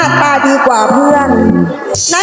าตาดีกว่าเพื่อน ใน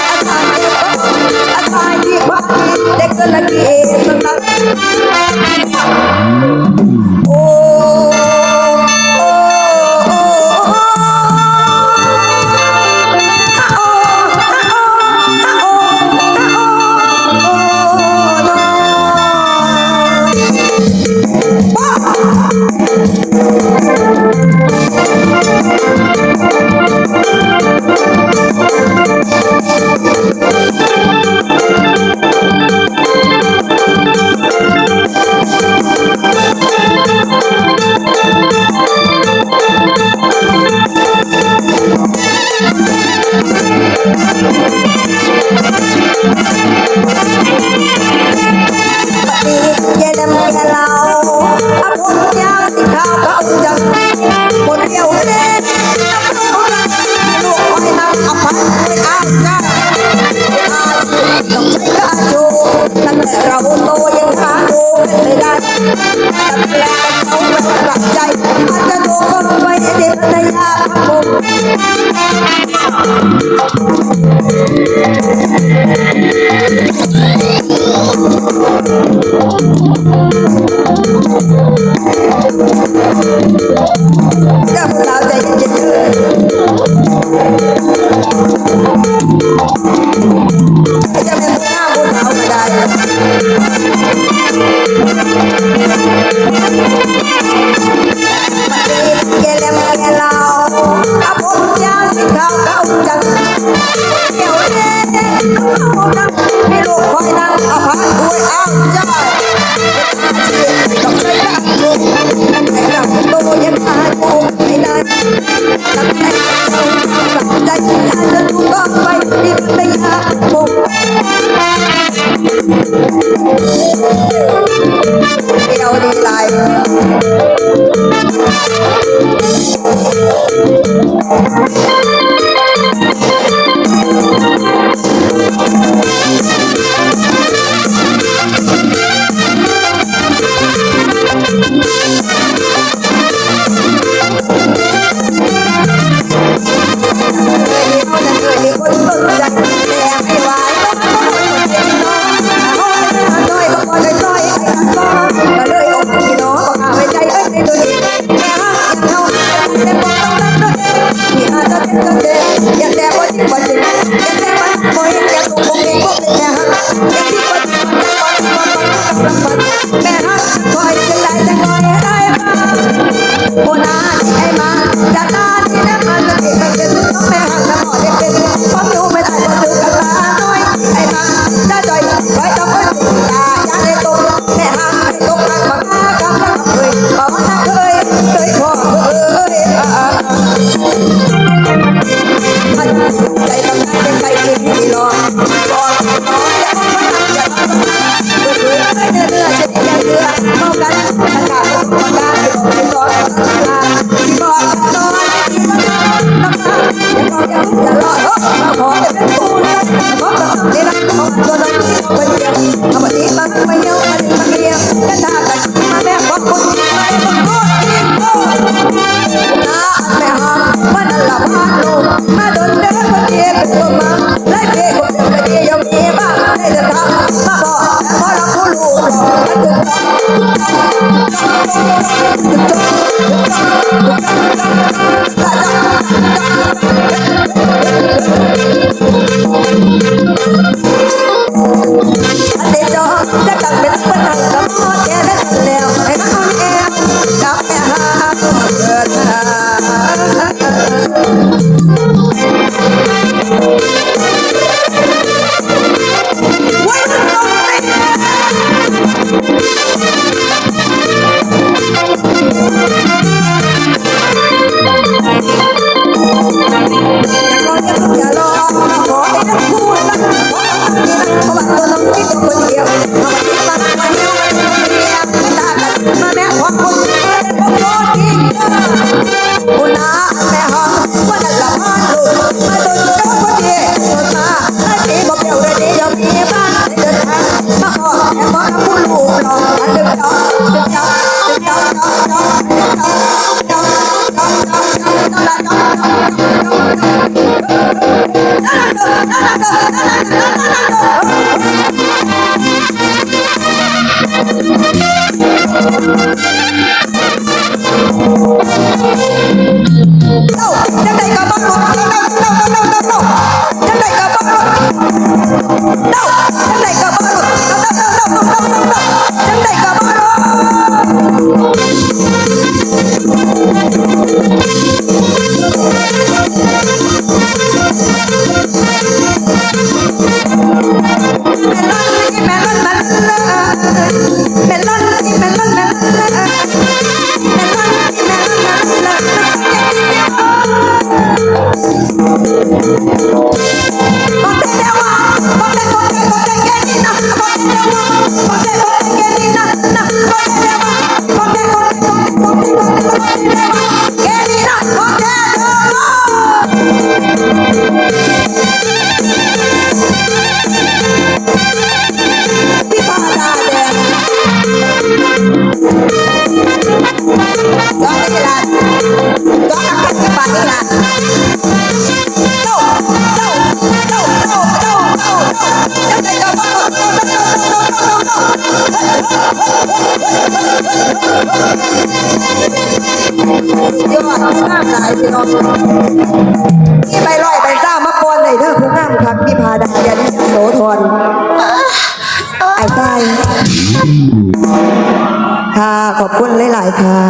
I'm sorry, I'm sorry, I'm I'm sorry, I'm thank No! หน้าสายพี่น้องนี่ใบร้อยใบเศร้ามาปนในเด้อผู้งามคักพี่พาดายันโสทนไอ้ใต้ค่ะขอบคุณหลาย ๆ ค่ะ